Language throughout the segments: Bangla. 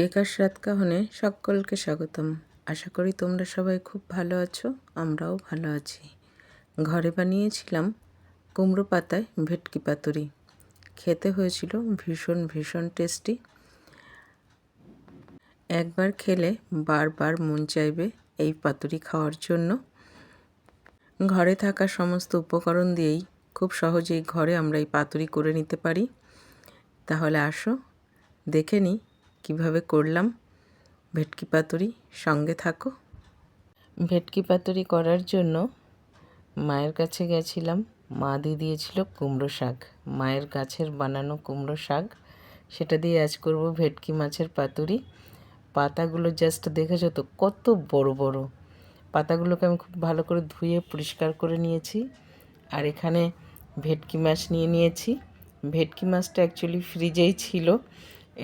কেকার স্বাদ কাহনে সকলকে স্বাগতম। আশা করি তোমরা সবাই খুব ভালো আছো, আমরাও ভালো আছি। ঘরে বানিয়েছিলাম কুমড়ো পাতায় ভেটকি পাতুরি। খেতে হয়েছিল ভীষণ ভীষণ টেস্টি। একবার খেলে বারবার মন চাইবে এই পাতুরি খাওয়ার জন্য। ঘরে থাকা সমস্ত উপকরণ দিয়েই খুব সহজেই ঘরে আমরা এই পাতুরি করে নিতে পারি। তাহলে আসো, দেখে নিই কীভাবে করলাম? ভেটকি পাতুরি সঙ্গে থাকো। ভেটকি পাতুরি করার জন্য মায়ের কাছে গেছিলাম। মা দিয়ে দিয়েছিল কুমড়ো শাক। মায়ের গাছের বানানো কুমড়ো শাক। সেটা দিয়ে আজ করব ভেটকি মাছের পাতুরি। পাতাগুলো জাস্ট দেখেছ তো? কত বড় বড়। পাতাগুলোকে আমি খুব ভালো করে ধুয়ে পরিষ্কার করে নিয়েছি। আর এখানে ভেটকি মাছ নিয়ে নিয়েছি। ভেটকি মাছটা অ্যাকচুয়ালি ফ্রিজেই ছিল।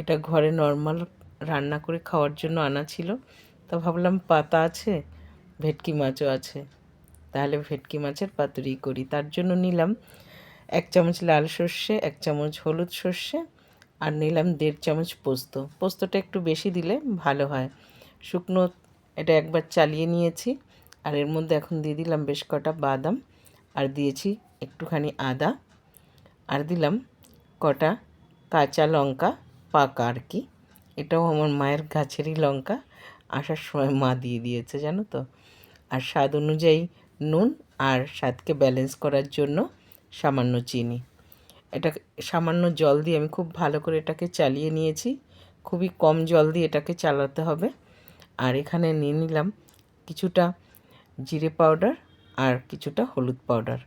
এটা ঘরে নর্মাল রান্না করে খাওয়ার জন্য আনা ছিল। তা ভাবলাম পাতা আছে, ভেটকি মাছও আছে। তাহলে ভেটকি মাছের পাতুরি করি। তার জন্য নিলাম এক চামচ লাল সর্ষে, এক চামচ হলুদ সর্ষে আর নিলাম দেড় চামচ পোস্ত। পোস্তটা একটু বেশি দিলে ভালো হয়। শুকনো এটা একবার চালিয়ে নিয়েছি আর এর মধ্যে এখন দিয়ে দিলাম বেশ কটা বাদাম আর দিয়েছি একটুখানি আদা। আর দিলাম কটা কাঁচা লঙ্কা পাকা আর কি। এটাও আমার মায়ের গাছেরই লঙ্কা। আসার সময় মা দিয়ে দিয়েছে, জানো তো। আর স্বাদ অনুযায়ী নুন আর স্বাদকে ব্যালেন্স করার জন্য সামান্য চিনি। এটা সামান্য জল দিয়ে আমি খুব ভালো করে এটাকে চালিয়ে নিয়েছি। খুবই কম জল দিয়ে এটাকে চালাতে হবে। আর এখানে নিয়ে নিলাম কিছুটা জিরে পাউডার আর কিছুটা হলুদ পাউডার।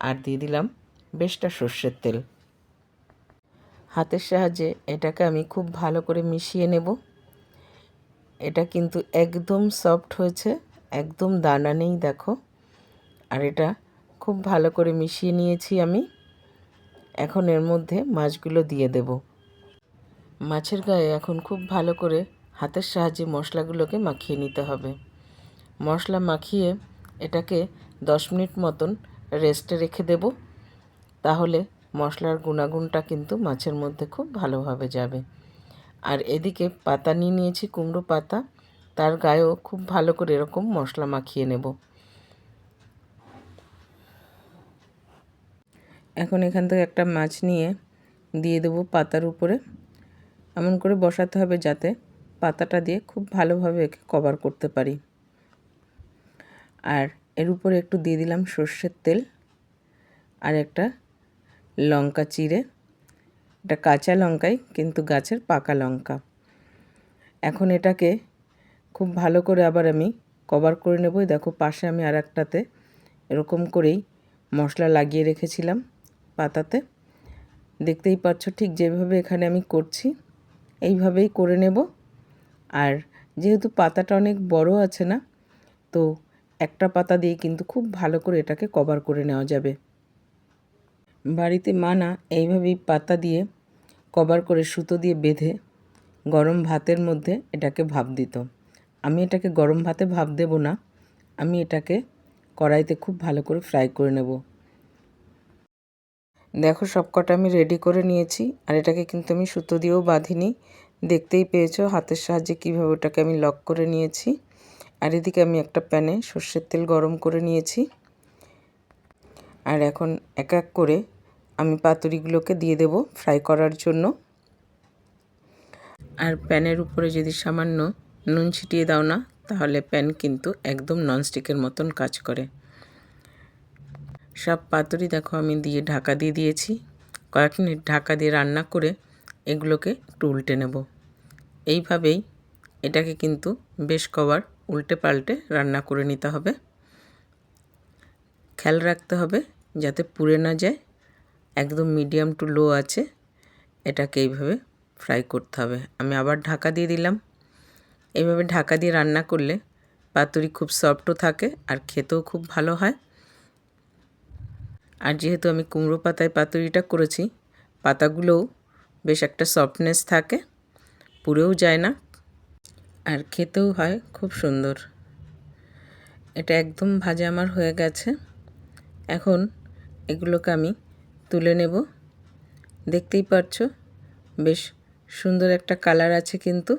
আর দিয়ে দিলাম বেশটা সর্ষের তেল। হাতের সাহায্যে এটাকে আমি খুব ভালো করে মিশিয়ে নেব। এটা কিন্তু একদম সফট হয়েছে, একদম দানা নেই, দেখো। আর এটা খুব ভালো করে মিশিয়ে নিয়েছি আমি। এখন এর মধ্যে মাছগুলো দিয়ে দেব। মাছের গায়ে এখন খুব ভালো করে হাতের সাহায্যে মশলাগুলোকে মাখিয়ে নিতে হবে। মশলা মাখিয়ে এটাকে দশ মিনিট মতন রেস্টে রেখে দেব। তাহলে মশলার গুণাগুণটা কিন্তু মাছের মধ্যে খুব ভালোভাবে যাবে। আর এদিকে পাতা নিয়ে নিয়েছি কুমড়ো পাতা, তার গায়েও খুব ভালো করে এরকম মশলা মাখিয়ে নেব। এখন এখান থেকে একটা মাছ নিয়ে দিয়ে দেবো পাতার উপরে। এমন করে বসাতে হবে যাতে পাতাটা দিয়ে খুব ভালোভাবে একে কভার করতে পারি। আর এর উপরে একটু দিয়ে দিলাম সর্ষের তেল আর একটা লঙ্কা চিড়ে। এটা কাঁচা লঙ্কাই, কিন্তু গাছের পাকা লঙ্কা। এখন এটাকে খুব ভালো করে আবার আমি কভার করে নেবই দেখো, পাশে আমি আর একটাতে এরকম করেই মশলা লাগিয়ে রেখেছিলাম পাতাতে। দেখতেই পাচ্ছ ঠিক যেভাবে এখানে আমি করছি, এইভাবেই করে নেব। আর যেহেতু পাতাটা অনেক বড় আছে না, তো একটা পাতা দিয়ে কিন্তু খুব ভালো করে এটাকে কভার করে নেওয়া যাবে। বাড়িতে মানা এইভাবেই পাতা দিয়ে, কভার করে সুতো দিয়ে বেঁধে গরম ভাতের মধ্যে এটাকে ভাপ দিত। আমি এটাকে গরম ভাতে ভাপ দেব না, আমি এটাকে কড়াইতে খুব ভালো করে ফ্রাই করে নেব। দেখো সবকটা আমি রেডি করে নিয়েছি, আর এটাকে কিন্তু আমি সুতো দিয়েও বাঁধিনি। দেখতেই পেয়েছ হাতের সাহায্যে কীভাবে ওটাকে আমি লক করে নিয়েছি। আর এদিকে আমি একটা প্যানে সর্ষের তেল গরম করে নিয়েছি। আর এখন এক এক করে আমি পাতুরিগুলোকে দিয়ে দেব ফ্রাই করার জন্য। আর প্যানের উপরে যদি সামান্য নুন ছিটিয়ে দাও না, তাহলে প্যান কিন্তু একদম ননস্টিকের মতন কাজ করে। সব পাতুরি দেখো আমি দিয়ে ঢাকা দিয়ে দিয়েছি। কয়েক মিনিট ঢাকা দিয়ে রান্না করে এগুলোকে একটু উল্টে নেব। এইভাবেই এটাকে কিন্তু বেশ কবার উল্টে পাল্টে রান্না করে নিতে হবে। খেয়াল রাখতে হবে যাতে পুড়ে না যায়। একদম মিডিয়াম টু লো আছে। এটাকে এইভাবে ফ্রাই করতে হবে। আমি আবার ঢাকা দিয়ে দিলাম। এইভাবে ঢাকা দিয়ে রান্না করলে পাতুরি খুব সফটও থাকে আর খেতেও খুব ভালো হয়। আর যেহেতু আমি কুমড়ো পাতায় পাতুরিটা করেছি, পাতাগুলোও বেশ একটা সফটনেস থাকে, পুড়েও যায় না আর খেতেও হয় খুব সুন্দর। এটা একদম ভাজা আমার হয়ে গেছে। এখন এগুলোকে আমি তুলে নেব। দেখতেই পাচ্ছ বেশ সুন্দর একটা কালার আছে কিন্তু।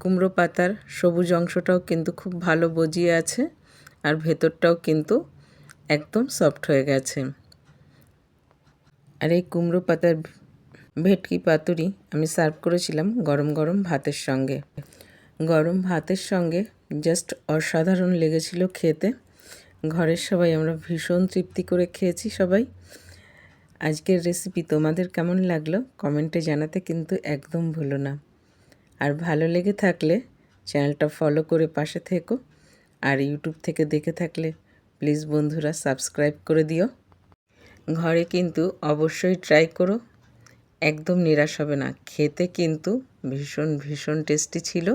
কুমড়ো পাতার সবুজ অংশটাও কিন্তু খুব ভালো বজিয়ে আছে আর ভেতরটাও কিন্তু একদম সফট হয়ে গেছে। আর এই কুমড়ো পাতার ভেটকি পাতুরি আমি সার্ভ করেছিলাম গরম গরম ভাতের সঙ্গে। গরম ভাতের সঙ্গে জাস্ট অসাধারণ লেগেছিল খেতে। ঘরের সবাই আমরা ভীষণ তৃপ্তি করে খেয়েছি সবাই। আজকের রেসিপি তোমাদের কেমন লাগল? কমেন্টে জানাতে কিন্তু একদম ভুলো না। আর ভালো লেগে থাকলে চ্যানেলটা ফলো করে পাশে থেকো। আর ইউটিউব থেকে দেখে থাকলে প্লিজ বন্ধুরা সাবস্ক্রাইব করে দিও। ঘরে কিন্তু অবশ্যই ট্রাই করো। একদম নিরাশ হবে না। খেতে কিন্তু ভীষণ ভীষণ টেস্টি ছিল।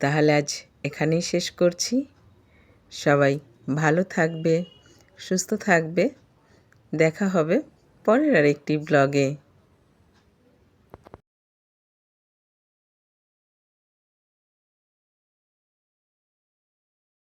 তাহলে আজ এখানেই শেষ করছি। সবাই ভালো থাকবে, সুস্থ থাকবে। দেখা হবে পরের আরেকটি ব্লগে।